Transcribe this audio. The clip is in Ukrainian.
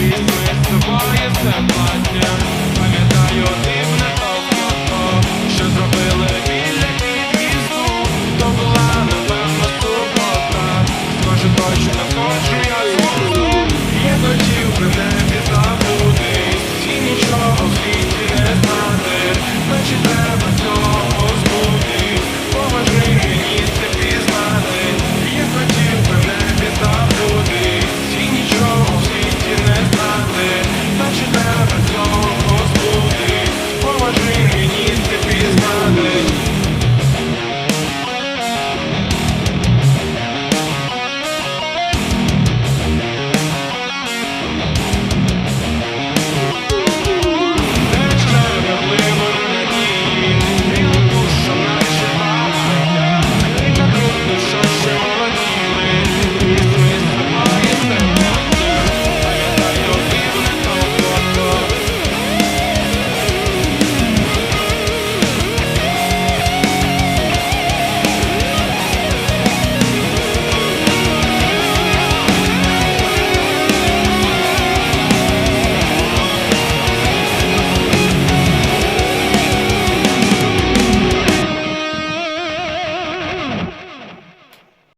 Візьми з собою це плаття